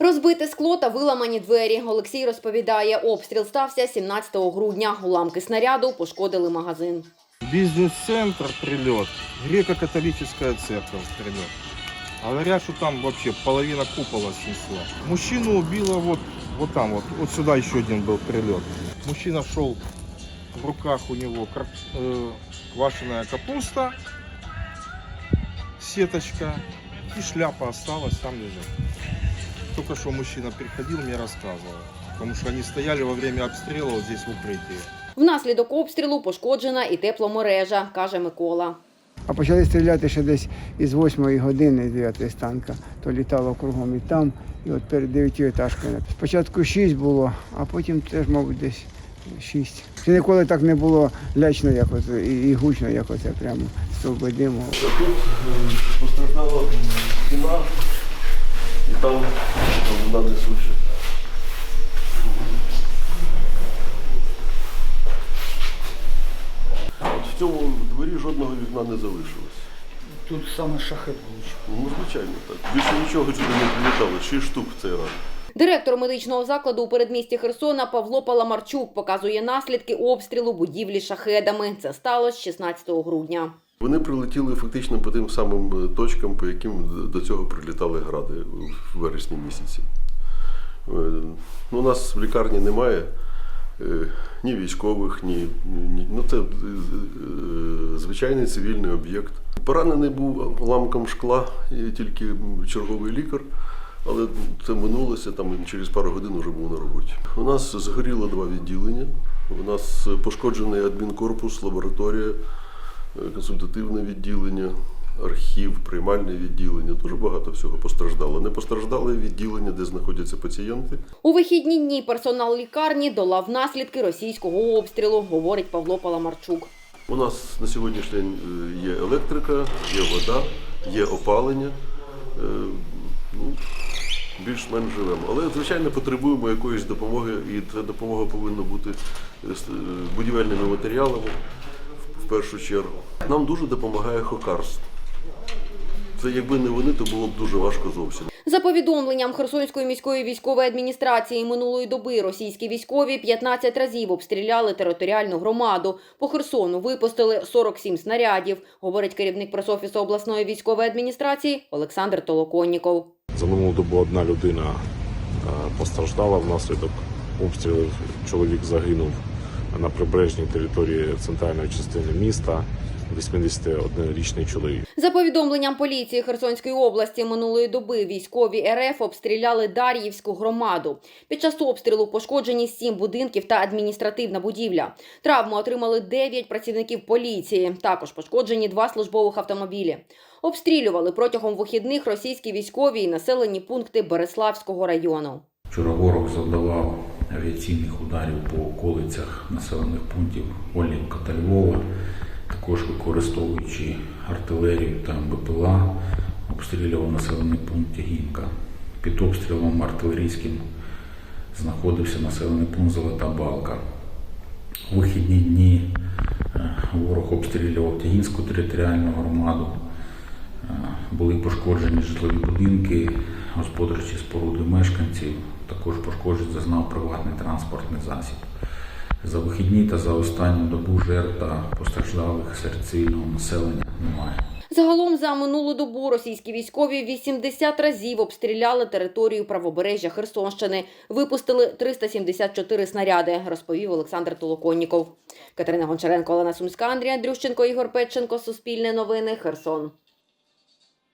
Розбите скло та виламані двері. Олексій розповідає, обстріл стався 17 грудня. Уламки снаряду пошкодили магазин. Бизнес-центр прилет, греко-католическая церковь прилет. Говорят, что там вообще половина купола снесло. Мужчину убило вот, вот там вот, вот сюда еще один был прилет. Мужчина шел, в руках у него э, квашеная капуста, сеточка и шляпа осталась там лежит Только что мужчина приходил, мне рассказывал. Потому что они стояли во время обстрела вот здесь в укрытии. Внаслідок обстрілу пошкоджена і тепломережа, каже Микола. А почали стріляти ще десь із 8 години 9 з танка. То літало кругом і там, і от перед дев'ятиэтажкою. Спочатку 6 було, а потім теж, мабуть, десь 6. Ще ніколи так не було лячно, як оце, і, і гучно, як оце прямо стовби диму. Тут е, постраждала стіна і там вона несуча. От в цьому дворі жодного вікна не залишилось. Тут саме шахет влучив. Ну, звичайно, так. Більше нічого сюди не прилітало, шість штук в цей раз. Директор медичного закладу у передмісті Херсона Павло Паламарчук показує наслідки обстрілу будівлі шахедами. Це сталося 16 грудня. Вони прилетіли фактично по тим самим е, точкам, по яким до цього прилітали гради в вересні місяці. Е, Ну, у нас в лікарні немає е, ні військових, ні, ні ну це звичайний цивільний об'єкт. Поранений був ламком шкла і тільки черговий лікар, але це минулося, там через пару годин вже був на роботі. У нас згоріло два відділення. У нас пошкоджений адмінкорпус, лабораторія консультативне відділення, архів, приймальне відділення. Дуже багато всього постраждало. Не постраждали відділення, де знаходяться пацієнти. У вихідні дні персонал лікарні долав наслідки російського обстрілу, говорить Павло Паламарчук. У нас на сьогоднішній день е, є електрика, є вода, є опалення. Е, Ну, більш-менш живемо. Але, звичайно, потребуємо якоїсь допомоги, і ця допомога повинна бути е, будівельними матеріалами першу чергу. Нам дуже допомагає Хокарс. Це якби не вони, то було б дуже важко зовсім. За повідомленням Херсонської міської військової адміністрації минулої доби російські військові 15 разів обстріляли територіальну громаду. По Херсону випустили 47 снарядів, говорить керівник пресофісу обласної військової адміністрації Олександр Толоконніков. За минулу добу одна людина е, постраждала внаслідок обстрілів. Чоловік загинув на прибережній території центральної частини міста. 81-річний чоловік. За повідомленням поліції Херсонської області минулої доби військові РФ обстріляли Дар'ївську громаду. Під час обстрілу пошкоджені сім будинків та адміністративна будівля. Травми отримали 9 працівників поліції. Також пошкоджені два службових автомобілі. Обстрілювали протягом вихідних російські військові і населені пункти Береславського району. Вчора ворог завдавав авіаційних ударів по околицях населених пунктів Олівка та Львова, також використовуючи артилерію та БПЛА, обстрілював населений пункт Тягінка. Під обстрілом артилерійським знаходився населений пункт Золота Балка. У вихідні дні е, ворог обстрілював Тягінську територіальну громаду. Е, Були пошкоджені житлові будинки, господарчі споруди мешканців. Також пошкоджень зазнав приватний транспортний засіб. За вихідні та за останню добу жертв та постраждалих серед цивільного населення немає. Загалом за минулу добу російські військові 80 разів обстріляли територію правобережжя Херсонщини. Випустили 374 снаряди, розповів Олександр Толоконніков. Катерина Гончаренко, Олена Сумська, Андрій Андрющенко, Ігор Петченко. Суспільне новини. Херсон.